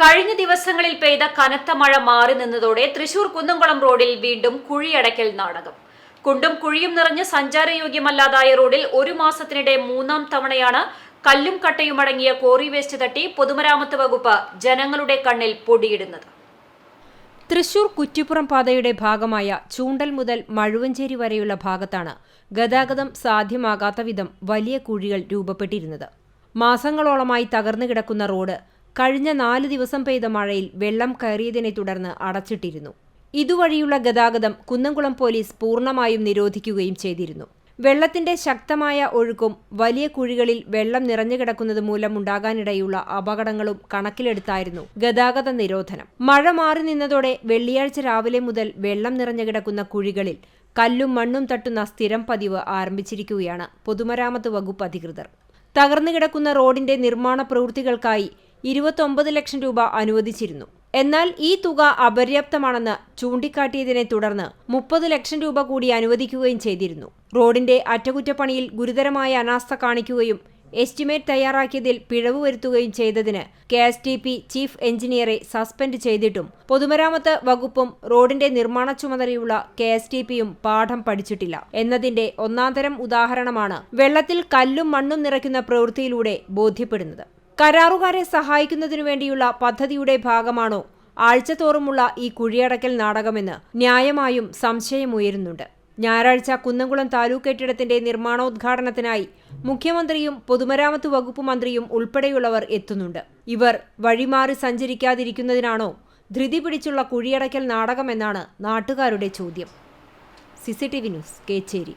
കഴിഞ്ഞ ദിവസങ്ങളിൽ പെയ്ത കനത്ത മഴ മാറി നിന്നതോടെ തൃശൂർ കുന്നംകുളം റോഡിൽ വീണ്ടും കുഴിയടയ്ക്കൽ നാടകം. കുണ്ടും കുഴിയും നിറഞ്ഞ് സഞ്ചാരയോഗ്യമല്ലാതായ റോഡിൽ ഒരു മാസത്തിനിടെ മൂന്നാം തവണയാണ് കല്ലും കട്ടയും അടങ്ങിയ കോറി വേസ്റ്റ് തട്ടി പൊതുമരാമത്ത് വകുപ്പ് ജനങ്ങളുടെ കണ്ണിൽ പൊടിയിടുന്നത്. തൃശൂർ കുറ്റിപ്പുറം പാതയുടെ ഭാഗമായ ചൂണ്ടൽ മുതൽ മഴുവഞ്ചേരി വരെയുള്ള ഭാഗത്താണ് ഗതാഗതം സാധ്യമാകാത്ത വിധം വലിയ കുഴികൾ രൂപപ്പെട്ടിരുന്നത്. മാസങ്ങളോളമായി തകർന്നു കിടക്കുന്ന റോഡ് കഴിഞ്ഞ നാല് ദിവസം പെയ്ത മഴയിൽ വെള്ളം കയറിയതിനെ തുടർന്ന് അടച്ചിട്ടിരുന്നു. ഇതുവഴിയുള്ള ഗതാഗതം കുന്നംകുളം പോലീസ് പൂർണമായും നിരോധിക്കുകയും ചെയ്തിരുന്നു. വെള്ളത്തിന്റെ ശക്തമായ ഒഴുക്കും വലിയ കുഴികളിൽ വെള്ളം നിറഞ്ഞുകിടക്കുന്നത് മൂലമുണ്ടാകാനിടയുള്ള അപകടങ്ങളും കണക്കിലെടുത്തായിരുന്നു ഗതാഗത നിരോധനം. മഴ മാറി നിന്നതോടെ വെള്ളിയാഴ്ച രാവിലെ മുതൽ വെള്ളം നിറഞ്ഞുകിടക്കുന്ന കുഴികളിൽ കല്ലും മണ്ണും തട്ടുന്ന സ്ഥിരം പതിവ് ആരംഭിച്ചിരിക്കുകയാണ് പൊതുമരാമത്ത് വകുപ്പ് അധികൃതർ. തകർന്നു കിടക്കുന്ന റോഡിന്റെ നിർമ്മാണ പ്രവൃത്തികൾക്കായി ഇരുപത്തൊമ്പത് ലക്ഷം രൂപ അനുവദിച്ചിരുന്നു. എന്നാൽ ഈ തുക അപര്യാപ്തമാണെന്ന് ചൂണ്ടിക്കാട്ടിയതിനെ തുടർന്ന് മുപ്പത് ലക്ഷം രൂപ കൂടി അനുവദിക്കുകയും ചെയ്തിരുന്നു. റോഡിന്റെ അറ്റകുറ്റപ്പണിയിൽ ഗുരുതരമായ അനാസ്ഥ കാണിക്കുകയും എസ്റ്റിമേറ്റ് തയ്യാറാക്കിയതിൽ പിഴവ് വരുത്തുകയും ചെയ്തതിന് K S T P chief എഞ്ചിനീയറെ suspend ചെയ്തിട്ടും പൊതുമരാമത്ത് വകുപ്പും റോഡിന്റെ നിർമ്മാണ ചുമതലയുള്ള കെ എസ് ടി പിയും പാഠം പഠിച്ചിട്ടില്ല. എന്നതിന്റെ ഒന്നാന്തരം ഉദാഹരണമാണ് വെള്ളത്തിൽ കല്ലും മണ്ണും നിറയ്ക്കുന്ന പ്രവൃത്തിയിലൂടെ ബോധ്യപ്പെടുന്നത്. കരാറുകാരെ സഹായിക്കുന്നതിനു വേണ്ടിയുള്ള പദ്ധതിയുടെ ഭാഗമാണോ ആഴ്ചതോറുമുള്ള ഈ കുഴിയടക്കൽ നാടകമെന്ന് ന്യായമായും സംശയമുയരുന്നുണ്ട്. ഞായറാഴ്ച കുന്നംകുളം താലൂക്ക് കെട്ടിടത്തിന്റെ നിർമ്മാണോദ്ഘാടനത്തിനായി മുഖ്യമന്ത്രിയും പൊതുമരാമത്ത് വകുപ്പ് മന്ത്രിയും ഉൾപ്പെടെയുള്ളവർ എത്തുന്നുണ്ട്. ഇവർ വഴിമാറി സഞ്ചരിക്കാതിരിക്കുന്നതിനാണോ ധൃതി പിടിച്ചുള്ള കുഴിയടക്കൽ നാടകമെന്നാണ് നാട്ടുകാരുടെ ചോദ്യം. CCTV news Kechery.